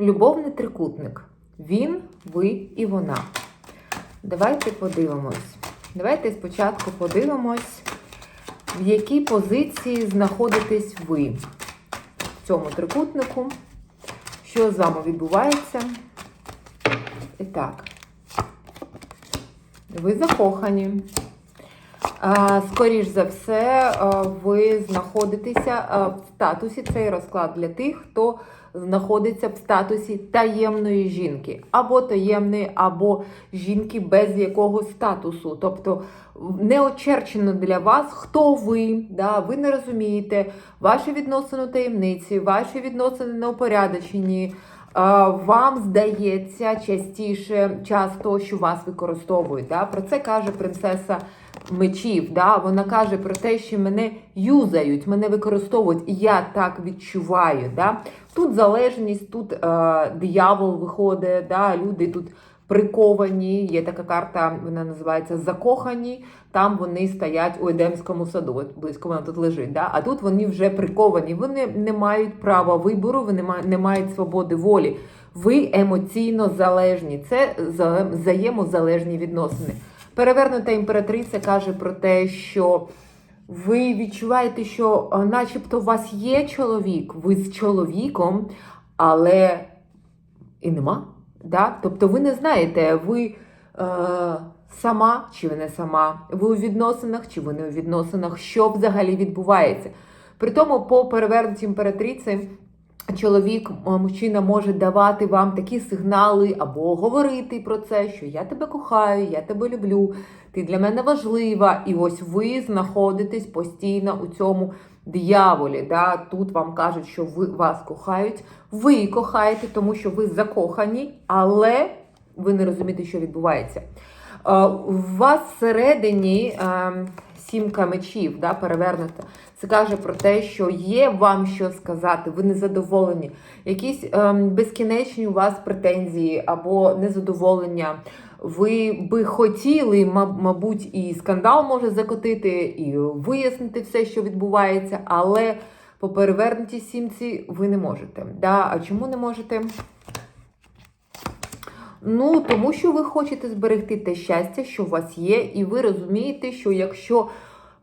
любовний трикутник. Він, ви і вона. Давайте подивимось. Давайте спочатку подивимось, в якій позиції знаходитесь ви в цьому трикутнику. Що з вами відбувається? І так. Ви закохані. Скоріш за все, ви знаходитеся в статусі цей розклад для тих, хто знаходиться в статусі таємної жінки, або таємної, або жінки без якогось статусу. Тобто не очерчено для вас, хто ви, да, ви не розумієте, ваші відносини таємниці, ваші відносини неупорядочені. Вам здається частіше, часто, що вас використовують. Да? Про це каже принцеса мечів. Да? Вона каже про те, що мене юзають, мене використовують, і я так відчуваю. Да? Тут залежність, тут е, диявол виходить, да? люди тут приковані. Є така карта, вона називається Закохані. Там вони стоять у Едемському саду. Близько вона тут лежить. Да? А тут вони вже приковані. Вони не мають права вибору, вони не мають свободи волі. Ви емоційно залежні. Це взаємозалежні відносини. Перевернута імператриця каже про те, що ви відчуваєте, що начебто у вас є чоловік, ви з чоловіком, але і нема. Да? Тобто ви не знаєте, ви е, сама чи ви не сама, ви у відносинах чи ви не у відносинах, що взагалі відбувається. При тому, по перевернутій імператриці, чоловік, мужчина може давати вам такі сигнали або говорити про це, що я тебе кохаю, я тебе люблю, ти для мене важлива. І ось ви знаходитесь постійно у цьому дияволі. Да? Тут вам кажуть, що ви вас кохають, ви кохаєте, тому що ви закохані, але ви не розумієте, що відбувається. Е, У вас всередині е, сімка мечів, да, перевернута. Це каже про те, що є вам що сказати, ви незадоволені. Якісь ем, безкінечні у вас претензії або незадоволення. Ви би хотіли, мабуть, і скандал може закотити, і вияснити все, що відбувається, але по перевернутій сімці ви не можете. Да? А чому не можете? Ну, тому що ви хочете зберегти те щастя, що у вас є, і ви розумієте, що якщо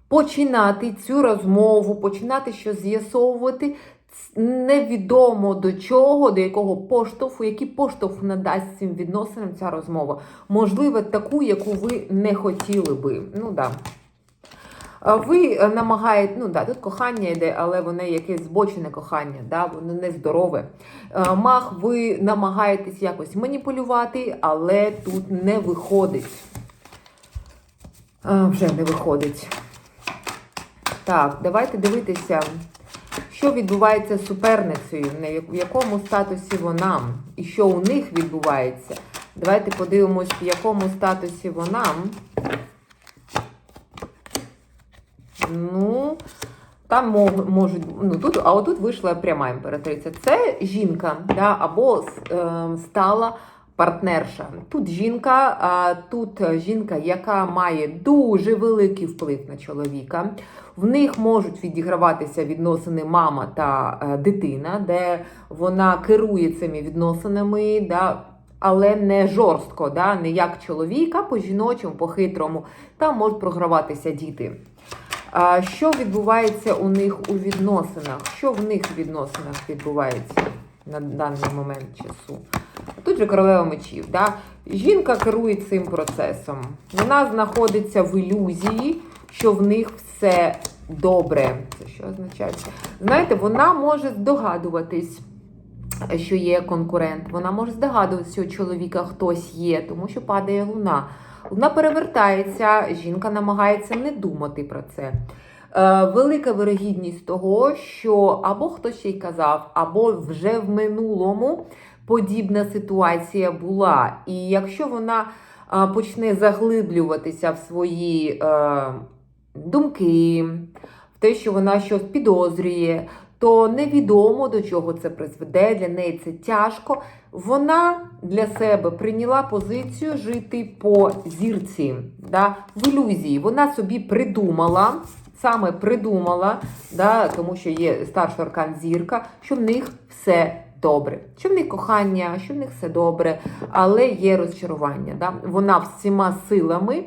починати цю розмову, починати щось з'ясовувати, невідомо до чого, до якого поштовху, який поштовх надасть цим відносинам ця розмова. Можливо, таку, яку ви не хотіли би. Ну да. Ви е, намагаєте, ну да, тут кохання йде, але воно якесь збочене кохання, да, воно нездорове. Е, Мах, ви намагаєтесь якось маніпулювати, але тут не виходить. Е, Вже не виходить. Так, давайте дивитися, що відбувається з суперницею, в якому статусі вона, і що у них відбувається. Давайте подивимось, в якому статусі вона. Ну, там можуть, ну тут, а отут вийшла пряма імператриця. Це жінка, да, або е, стала партнерша. Тут жінка, тут жінка, яка має дуже великий вплив на чоловіка. В них можуть відіграватися відносини мама та е, дитина, де вона керує цими відносинами. Да, але не жорстко, да, не як чоловіка, по жіночому, по хитрому. Там можуть програватися діти. А що відбувається у них у відносинах? Що в них в відносинах відбувається на даний момент часу? Тут же королева мечів. Да? Жінка керує цим процесом. Вона знаходиться в ілюзії, що в них все добре. Це що означає? Знаєте, вона може здогадуватись, що є конкурент. Вона може здогадуватися, що у чоловіка хтось є, тому що падає луна. Луна перевертається, жінка намагається не думати про це. Е, велика вирогідність того, що або хтось ще й казав, або вже в минулому подібна ситуація була. І якщо вона е, почне заглиблюватися в свої е, думки, в те, що вона щось підозрює, то невідомо до чого це призведе. Для неї це тяжко. Вона для себе прийняла позицію жити по зірці, да, в ілюзії. Вона собі придумала, саме придумала, да, тому що є старший аркан зірка, що в них все добре. Що в них кохання, що в них все добре, але є розчарування. Да? Вона всіма силами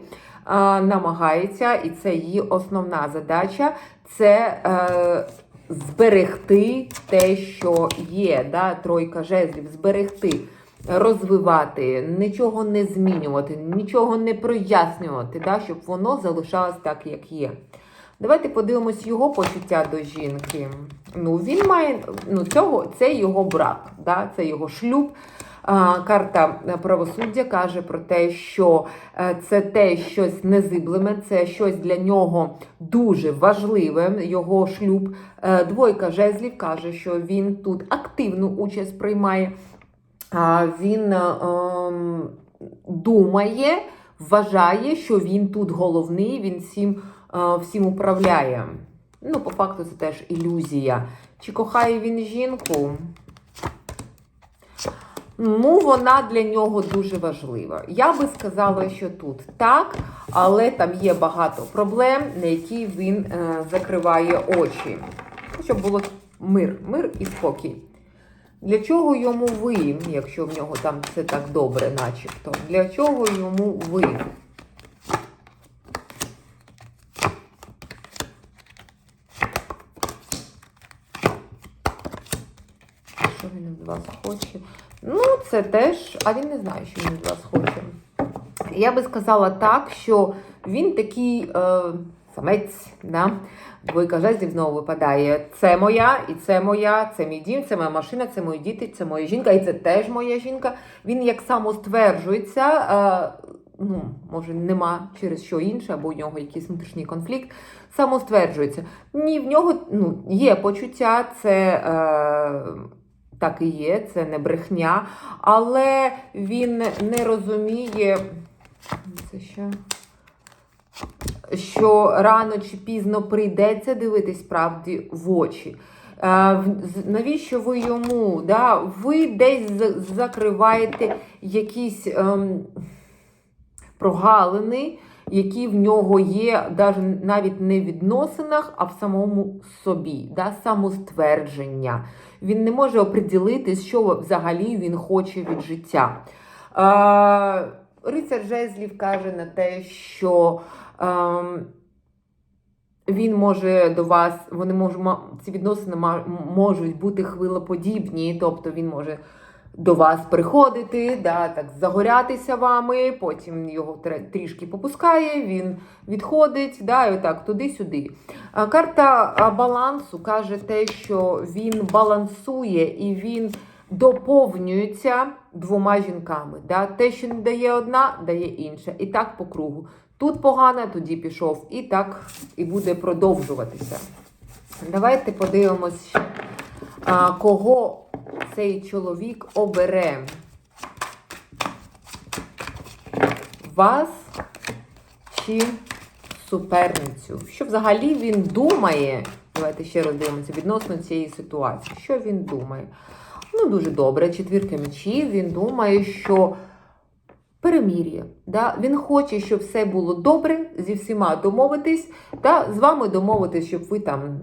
намагається, і це її основна задача це е, зберегти те, що є. Да? Тройка жезлів, зберегти. Розвивати, нічого не змінювати, нічого не прояснювати, да, щоб воно залишалось так, як є. Давайте подивимось його почуття до жінки. Ну, він має ну, цього, це його брак, да, це його шлюб. Карта правосуддя каже про те, що е, це те щось незиблеме, це щось для нього дуже важливе. Його шлюб. Е, Двойка жезлів каже, що він тут активну участь приймає. Він е, ем, думає, вважає, що він тут головний, він всім, всім управляє. Ну, по факту, це теж ілюзія. Чи кохає він жінку? Ну, вона для нього дуже важлива. Я би сказала, що тут так, але там є багато проблем, на які він е, закриває очі. Щоб було мир, мир і спокій. Для чого йому ви, якщо в нього там все так добре, начебто? Для чого йому ви? Що він від вас хоче? Ну, це теж, а він не знає, що він від вас хоче. Я би сказала так, що він такий е, самець, да? Двойка жезлів знову випадає. Це моя, і це моя, це мій дім, це моя машина, це мої діти, це моя жінка, і це теж моя жінка. Він як самостверджується, е, ну, може, нема через що інше, або у нього якийсь внутрішній конфлікт, самостверджується. Ні, в нього ну, є почуття, це. Е, так і є, це не брехня, але він не розуміє, це що, що рано чи пізно прийдеться дивитись правді в очі. Е, Навіщо ви йому? Да? Ви десь закриваєте якісь ем, прогалини, які в нього є навіть не в відносинах, а в самому собі, да? самоствердження. Він не може оприділити, що взагалі він хоче від життя. Е, Рицар Жезлів каже на те, що ем, він може до вас, вони можуть, ці відносини можуть бути хвилеподібні, тобто він може до вас приходити, да, так загорятися вами, потім його трішки попускає, він відходить, да, і отак туди-сюди. Карта балансу каже те, що він балансує і він доповнюється двома жінками. Да? Те, що не дає одна, дає інша. І так по кругу. Тут погано, тоді пішов, і так і буде продовжуватися. Давайте подивимось, кого цей чоловік обере. Вас чи суперницю? Що взагалі він думає? Давайте ще раз дивимося відносно цієї ситуації. Що він думає? Ну, дуже добре. Четвірка мечів. Він думає, що перемір'я. Да? Він хоче, щоб все було добре, зі всіма домовитись, да? з вами домовитись, щоб ви там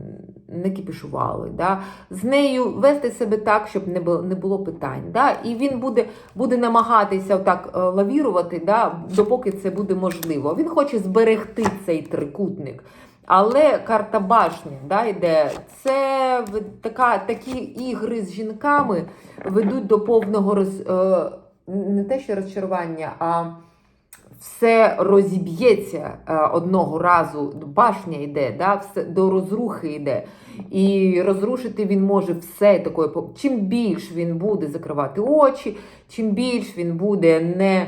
не кипішували. Да? З нею вести себе так, щоб не було, не було питань. Да? І він буде, буде намагатися так е, лавірувати, да? допоки це буде можливо. Він хоче зберегти цей трикутник. Але карта башня да, йде. Це така, такі ігри з жінками ведуть до повного роз, е, не те, що розчарування, а все розіб'ється е, одного разу. Башня йде, да, все до розрухи йде. І розрушити він може все такою. Чим більш він буде закривати очі, чим більш він буде не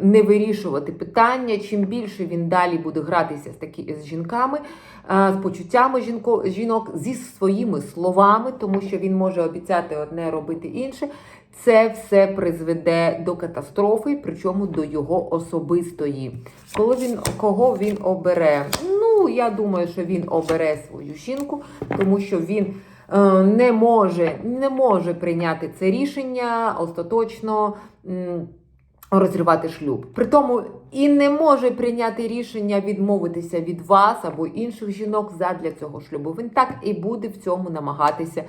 не вирішувати питання, чим більше він далі буде гратися з такі з жінками, е, з почуттями жінко, жінок, зі своїми словами, тому що він може обіцяти одне, робити інше. Це все призведе до катастрофи, причому до його особистої. Коли він кого він обере? Ну я думаю, що він обере свою жінку, тому що він е, не може, не може прийняти це рішення остаточно. м, Розривати шлюб. При тому і не може прийняти рішення відмовитися від вас або інших жінок задля цього шлюбу. Він так і буде в цьому намагатися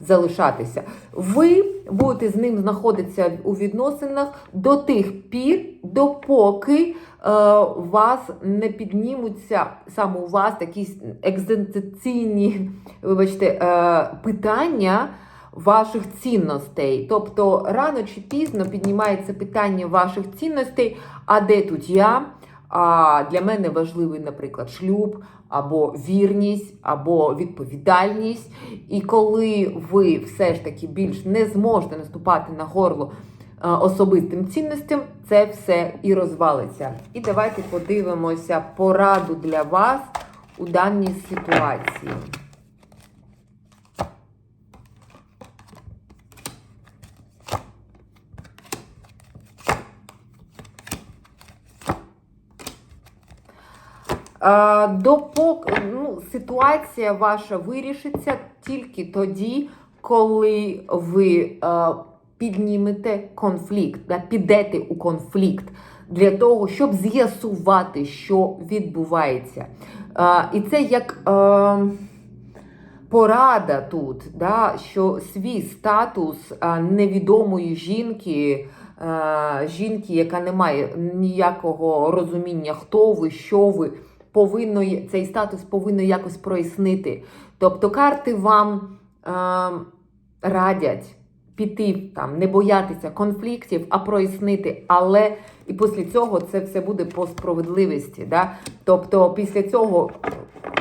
залишатися. Ви будете з ним знаходитися у відносинах до тих пір, допоки е, у вас не піднімуться саме у вас якісь екзистенційні, вибачте, е, питання ваших цінностей. Тобто рано чи пізно піднімається питання ваших цінностей, а де тут я? А для мене важливий, наприклад, шлюб, або вірність, або відповідальність. І коли ви все ж таки більш не зможете наступати на горло е, особистим цінностям, це все і розвалиться. І давайте подивимося пораду для вас у даній ситуації. Допоки ну, ситуація ваша вирішиться тільки тоді, коли ви піднімете конфлікт, підете у конфлікт для того, щоб з'ясувати, що відбувається. І це як порада тут, да, що свій статус невідомої жінки. Жінки, яка не має ніякого розуміння, хто ви, що ви, повинно цей статус повинно якось прояснити. Тобто карти вам е, радять піти там, не боятися конфліктів, а прояснити. Але і після цього це все буде по справедливості. Да? Тобто, після цього,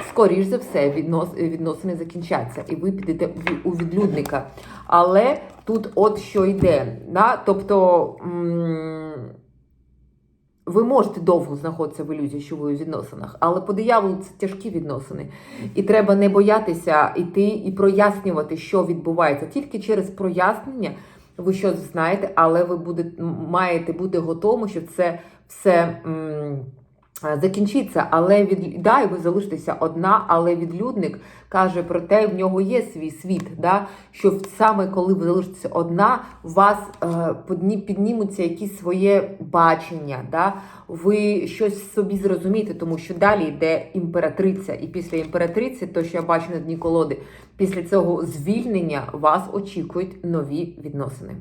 скоріш за все, віднос, відносини закінчаться, і ви підете у відлюдника. Але тут от що йде. Да? Тобто. м, ви можете довго знаходитися в ілюзії, що ви у відносинах, але по дияволу це тяжкі відносини. І треба не боятися йти і прояснювати, що відбувається. Тільки через прояснення ви щось знаєте, але ви будете, маєте бути готові, що це все м, закінчиться. Але від да, і ви залишитеся одна, але відлюдник каже про те, в нього є свій світ. Да? Що саме коли ви залишитеся одна, у вас е, піднімуться якісь своє бачення. Да? Ви щось собі зрозумієте, тому що далі йде імператриця. І після імператриці, то що я бачу на дні колоди, після цього звільнення вас очікують нові відносини.